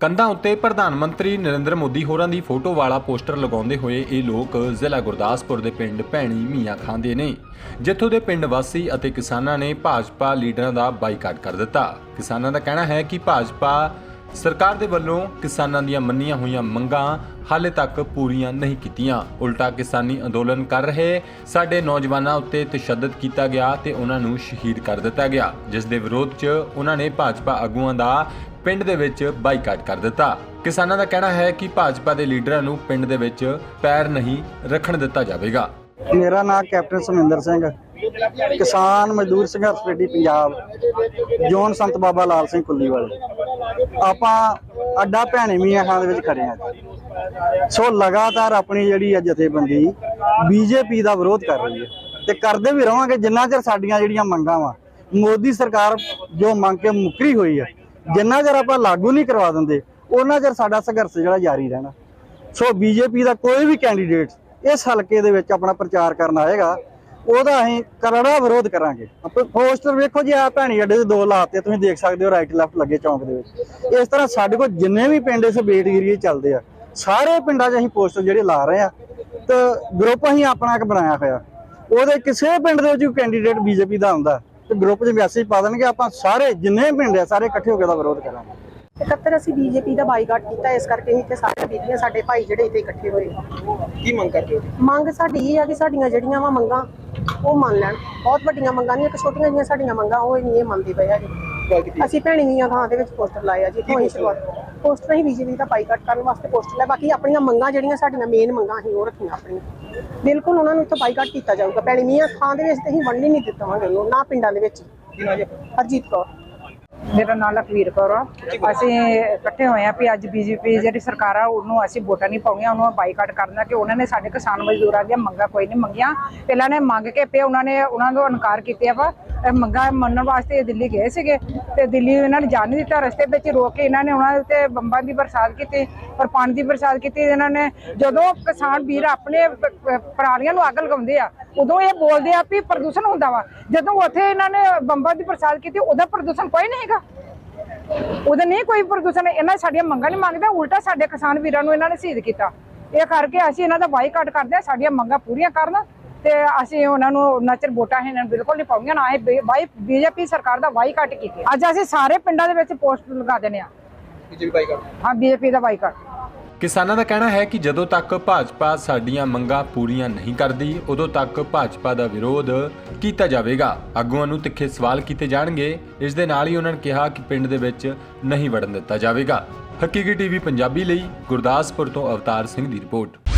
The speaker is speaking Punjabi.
ਕੰਧਾਂ ਉੱਤੇ ਪ੍ਰਧਾਨ ਮੰਤਰੀ ਨਰਿੰਦਰ ਮੋਦੀ ਹੋਰਾਂ ਦੀ ਫੋਟੋ ਵਾਲਾ ਪੋਸਟਰ ਲਗਾਉਂਦੇ ਹੋਏ ਇਹ ਲੋਕ ਜ਼ਿਲ੍ਹਾ ਗੁਰਦਾਸਪੁਰ ਦੇ ਪਿੰਡ ਭੈਣੀ ਮੀਆਂ ਖਾਂਦੇ ਨੇ, ਜਿੱਥੋਂ ਦੇ ਪਿੰਡ ਵਾਸੀ ਅਤੇ ਕਿਸਾਨਾਂ ਨੇ ਭਾਜਪਾ ਲੀਡਰਾਂ ਦਾ ਬਾਈਕਾਟ ਕਰ ਦਿੱਤਾ। ਕਿਸਾਨਾਂ ਦਾ ਕਹਿਣਾ ਹੈ ਕਿ ਭਾਜਪਾ ਸਰਕਾਰ ਦੇ ਵੱਲੋਂ ਕਿਸਾਨਾਂ ਦੀਆਂ ਮੰਨੀਆਂ ਹੋਈਆਂ ਮੰਗਾਂ ਹਾਲੇ ਤੱਕ ਪੂਰੀਆਂ ਨਹੀਂ ਕੀਤੀਆਂ। ਉਲਟਾ ਕਿਸਾਨੀ ਅੰਦੋਲਨ ਕਰ ਰਹੇ ਸਾਡੇ ਨੌਜਵਾਨਾਂ ਉੱਤੇ ਤਸ਼ੱਦਦ ਕੀਤਾ ਗਿਆ ਤੇ ਉਹਨਾਂ ਨੂੰ ਸ਼ਹੀਦ ਕਰ ਦਿੱਤਾ ਗਿਆ, ਜਿਸ ਦੇ ਵਿਰੋਧ 'ਚ ਉਹਨਾਂ ਨੇ ਭਾਜਪਾ ਆਗੂਆਂ ਦਾ ਪਿੰਡ ਦੇ ਵਿੱਚ ਬਾਈਕਾਟ ਕਰ ਦਿੱਤਾ। ਕਿਸਾਨਾਂ ਦਾ ਕਹਿਣਾ ਹੈ ਕਿ ਭਾਜਪਾ ਦੇ ਲੀਡਰਾਂ ਨੂੰ ਪਿੰਡ ਦੇ ਵਿੱਚ ਪੈਰ ਨਹੀਂ ਰੱਖਣ ਦਿੱਤਾ ਜਾਵੇਗਾ। ਮੇਰਾ ਨਾਮ ਕੈਪਟਨ ਸੁਮਿੰਦਰ ਸਿੰਘ ਕਿਸਾਨ ਮਜ਼ਦੂਰ ਸੰਘਰਸ਼ ਕਮੇਟੀ ਪੰਜਾਬ, ਜੋਨ ਸੰਤ ਬਾਬਾ ਲਾਲ ਸਿੰਘ ਕੁੱਲੀਵਾਲ। ਆਪਾਂ ਅੱਡਾ ਭੈਣੇ ਮੀਆਂ ਖਾਂ ਦੇ ਵਿੱਚ ਖੜੇ ਹਾਂ ਸੋ ਲਗਾਤਾਰ ਆਪਣੀ ਜਿਹੜੀ ਹੈ ਜਥੇਬੰਦੀ ਬੀਜੇਪੀ ਦਾ ਵਿਰੋਧ ਕਰ ਰਹੀ ਹੈ। ਤੇ ਕਰਦੇ ਵੀ ਰਵਾਂਗੇ ਜਿੰਨਾ ਚਿਰ ਸਾਡੀਆਂ ਜਿਹੜੀਆਂ ਮੰਗਾਂ ਵਾ, ਮੋਦੀ ਸਰਕਾਰ ਜੋ ਮੰਗ ਕੇ ਮੁਕਰੀ ਹੋਈ ਹੈ ਜਿੰਨਾ ਚਿਰ ਆਪਾਂ ਲਾਗੂ ਨਹੀਂ ਕਰਵਾ ਦਿੰਦੇ, ਉਹਨਾਂ ਚਿਰ ਸਾਡਾ ਸੰਘਰਸ਼ ਜਿਹੜਾ ਜਾਰੀ ਰਹਿਣਾ। ਸੋ ਬੀਜੇਪੀ ਦਾ ਕੋਈ ਵੀ ਕੈਂਡੀਡੇਟ ਇਸ ਹਲਕੇ ਦੇ ਵਿੱਚ ਆਪਣਾ ਪ੍ਰਚਾਰ ਕਰਨ ਆਏਗਾ, ਉਹਦਾ ਅਸੀਂ ਕਰੜਾ ਵਿਰੋਧ ਕਰਾਂਗੇ। ਆਪਾਂ ਪੋਸਟਰ ਵੇਖੋ ਜੀ, ਆ ਭੈਣੀ ਅੱਡੇ ਦੇ ਦੋ ਲਾਤੇ, ਤੁਸੀਂ ਦੇਖ ਸਕਦੇ ਹੋ ਰਾਈਟ ਲੈਫਟ ਲੱਗੇ ਚੌਂਕ ਦੇ ਵਿੱਚ। ਇਸ ਤਰ੍ਹਾਂ ਸਾਡੇ ਕੋਲ ਜਿੰਨੇ ਵੀ ਪਿੰਡ ਇਸ ਬੇਟ ਏਰੀਏ ਚੱਲਦੇ ਆ, ਸਾਰੇ ਪਿੰਡਾਂ 'ਚ ਅਸੀਂ ਪੋਸਟਰ ਜਿਹੜੇ ਲਾ ਰਹੇ ਆ, ਤੇ ਗਰੁੱਪ ਅਸੀਂ ਆਪਣਾ ਇੱਕ ਬਣਾਇਆ ਹੋਇਆ। ਉਹਦੇ ਕਿਸੇ ਪਿੰਡ ਦੇ ਵਿੱਚ ਕੋਈ ਕੈਂਡੀਡੇਟ ਬੀਜੇਪੀ ਦਾ ਹੁੰਦਾ। ਤੇ ਗਰੁੱਪ 'ਚ ਮੈਸੇਜ ਪਾ ਦੇਣਗੇ ਆਪਾਂ ਸਾਰੇ ਜਿੰਨੇ ਪਿੰਡ ਆ ਸਾਰੇ ਇਕੱਠੇ ਹੋ ਕੇ ਦਾ ਵਿਰੋਧ ਕਰਾਂਗੇ। ਇਕੱਤਰ ਅਸੀਂ ਬੀਜੇਪੀ ਦਾ ਬਾਈਕਾਟ ਕੀਤਾ ਇਸ ਕਰਕੇ ਹੀ ਤੇ ਸਾਰੇ ਬੀਬੀਆਂ ਸਾਡੇ ਭਾਈ ਜਿਹੜੇ ਇੱਥੇ ਇਕੱਠੇ ਹੋਏ। ਕੀ ਮੰਗ ਕਰਦੇ ਹੋ? ਮੰਗ ਸਾਡੀ ਇਹ ਆ ਕਿ ਸਾਡੀਆਂ ਜਿਹੜੀਆਂ ਵਾ ਮੰਗਾਂ ਉਹ ਮੰਨ ਲੈਣ। ਬਹੁਤ ਵੱਡੀਆਂ ਮੰਗਾਂ ਨਹੀਂ ਇੱਕ ਛੋਟੀਆਂ ਜਿਹੀਆਂ ਸਾਡੀਆਂ ਮੰਗਾਂ ਉਹ ਨਹੀਂ ਇਹ ਮੰਨਦੇ ਪਏ ਆ ਜੀ। ਗੱਲ ਕੀਤੀ। ਅਸੀਂ ਭੈਣੀ ਦੀਆਂ ਥਾਂ ਦੇ ਵਿੱਚ ਪੋਸਟਰ ਲਾਏ ਆ ਜੀ ਤੋਂ ਹੀ ਸ਼ੁਰੂਆਤ। ਪੋਸਟਰ ਹੀ ਬੀਜੇਪੀ ਦਾ ਬਾਈਕਾਟ ਕਰਨ ਵਾਸਤੇ ਪੋਸਟਰ ਲਾਏ ਬਾਕੀ ਆਪਣੀਆਂ ਮੰਗਾਂ ਜਿਹੜੀਆਂ ਸਾਡੀਆਂ ਮੇਨ ਮੰਗਾਂ ਅਸੀਂ ਉਹ ਰੱਖੀਆਂ ਆਪਣੀਆਂ। ਬਿਲਕੁਲ ਉਹਨਾਂ ਨੂੰ ਇੱਥੋਂ ਬਾਈਕਾਟ ਕੀਤਾ ਜਾਊਗਾ। ਭੈਣੀ ਮੀਆਂ ਥਾਂ ਦੇ ਵਿੱਚ ਤੇ ਅਸੀਂ ਵੰਡ ਹੀ ਨਹੀਂ ਦਿੱਤਾਵਾਂਗੇ ਉਹਨੂੰ ਨਾ ਪਿੰਡਾਂ ਦੇ ਵਿੱਚ। ਹਰਜੀਤ ਕੌਰ। ਮੇਰਾ ਨਾਮ ਲਖਵੀਰ ਕੌਰ ਆ। ਅਸੀਂ ਇਕੱਠੇ ਹੋਏ ਆ ਵੀ ਅੱਜ ਬੀਜੇਪੀ ਜਿਹੜੀ ਸਰਕਾਰ ਆ, ਉਹਨੂੰ ਅਸੀਂ ਵੋਟਾਂ ਨਹੀਂ ਪਾਉਣੀਆਂ, ਉਹਨੂੰ ਬਾਈਕਾਟ ਕਰਨਾ ਕਿ ਉਹਨਾਂ ਨੇ ਸਾਡੇ ਕਿਸਾਨ ਮਜ਼ਦੂਰਾਂ ਦੀਆਂ ਮੰਗਾਂ ਕੋਈ ਨਹੀਂ ਮੰਗੀਆਂ। ਪਹਿਲਾਂ ਨੇ ਮੰਗ ਕੇ ਪਏ ਉਹਨਾਂ ਨੇ ਉਹਨਾਂ ਤੋਂ ਇਨਕਾਰ ਕੀਤਾ ਵਾ। ਮੰਗਾਂ ਮੰਨਣ ਵਾਸਤੇ ਦਿੱਲੀ ਗਏ ਸੀਗੇ ਤੇ ਦਿੱਲੀ ਇਹਨਾਂ ਨੇ ਜਾਣ ਨਹੀਂ ਦਿੱਤਾ। ਰਸਤੇ ਵਿੱਚ ਰੋਕ ਕੇ ਇਹਨਾਂ ਨੇ ਉਹਨਾਂ ਦੇ ਉੱਤੇ ਬੰਬਾਂ ਦੀ ਬਰਸਾਤ ਕੀਤੀ ਔਰ ਪਾਣੀ ਦੀ ਬਰਸਾਤ ਕੀਤੀ। ਇਹਨਾਂ ਨੇ ਜਦੋਂ ਕਿਸਾਨ ਵੀਰ ਆਪਣੇ ਪ- ਪਰਾਲੀਆਂ ਨੂੰ ਅੱਗ ਲਗਾਉਂਦੇ ਆ, ਉਦੋਂ ਇਹ ਬੋਲਦੇ ਆ ਵੀ ਪ੍ਰਦੂਸ਼ਣ ਹੁੰਦਾ ਵਾ। ਜਦੋਂ ਉੱਥੇ ਇਹਨਾਂ ਨੇ ਬੰਬਾਂ ਦੀ ਬਰਸਾਤ ਕੀਤੀ, ਉਹਦਾ ਪ੍ਰਦੂਸ਼ਣ ਕੋਈ ਨਹੀਂ ਹੈਗਾ। ਉਹਦਾ ਨਹੀਂ ਕੋਈ ਪ੍ਰਦੂਸ਼ਣ ਇਹਨਾਂ ਸਾਡੀਆਂ ਮੰਗਾਂ ਨਹੀਂ ਮੰਗਦੇ ਉਲਟਾ ਸਾਡੇ ਕਿਸਾਨ ਵੀਰਾਂ ਨੂੰ ਇਹਨਾਂ ਨੇ ਸ਼ਹੀਦ ਕੀਤਾ। ਇਹ ਕਰਕੇ ਅਸੀਂ ਇਹਨਾਂ ਦਾ ਬਾਈਕਾਟ ਕਰਦੇ ਆ ਸਾਡੀਆਂ ਮੰਗਾਂ ਪੂਰੀਆਂ ਕਰਨ ਤੇ ਅਸੀਂ ਉਹਨਾਂ ਨੂੰ ਨਚਰ ਵੋਟਾਂ ਇਹਨਾਂ ਨੂੰ ਬਿਲਕੁਲ ਨਹੀਂ ਪਾਉਂਗੀਆਂ ਨਾ ਇਹ ਬਾਈ ਬੀਜੇਪੀ ਸਰਕਾਰ ਦਾ ਬਾਈਕਾਟ ਕੀਤੀ। ਅੱਜ ਅਸੀਂ ਸਾਰੇ ਪਿੰਡਾਂ ਦੇ ਵਿੱਚ ਪੋਸਟਰ ਲਗਾ ਦਿੰਦੇ ਆ ਬੀਜੇਪੀ ਬਾਈ ਕਰਦੇ ਹਾਂ ਬੀਜੇਪੀ ਦਾ ਬਾਈਕਾਟ ਕਿਸਾਨਾਂ ਦਾ ਕਹਿਣਾ ਹੈ ਕਿ ਜਦੋਂ ਤੱਕ ਭਾਜਪਾ ਸਾਡੀਆਂ ਮੰਗਾਂ ਪੂਰੀਆਂ ਨਹੀਂ ਕਰਦੀ, ਉਦੋਂ ਤੱਕ ਭਾਜਪਾ ਦਾ ਵਿਰੋਧ ਕੀਤਾ ਜਾਵੇਗਾ। ਆਗੂਆਂ ਨੂੰ ਤਿੱਖੇ ਸਵਾਲ ਕੀਤੇ ਜਾਣਗੇ। ਇਸ ਦੇ ਨਾਲ ਹੀ ਉਹਨਾਂ ਨੇ ਕਿਹਾ ਕਿ ਪਿੰਡ ਦੇ ਵਿੱਚ ਨਹੀਂ ਵੜਨ ਦਿੱਤਾ ਜਾਵੇਗਾ। ਹਕੀਕੀ ਟੀਵੀ ਪੰਜਾਬੀ ਲਈ ਗੁਰਦਾਸਪੁਰ ਤੋਂ ਅਵਤਾਰ ਸਿੰਘ ਦੀ ਰਿਪੋਰਟ।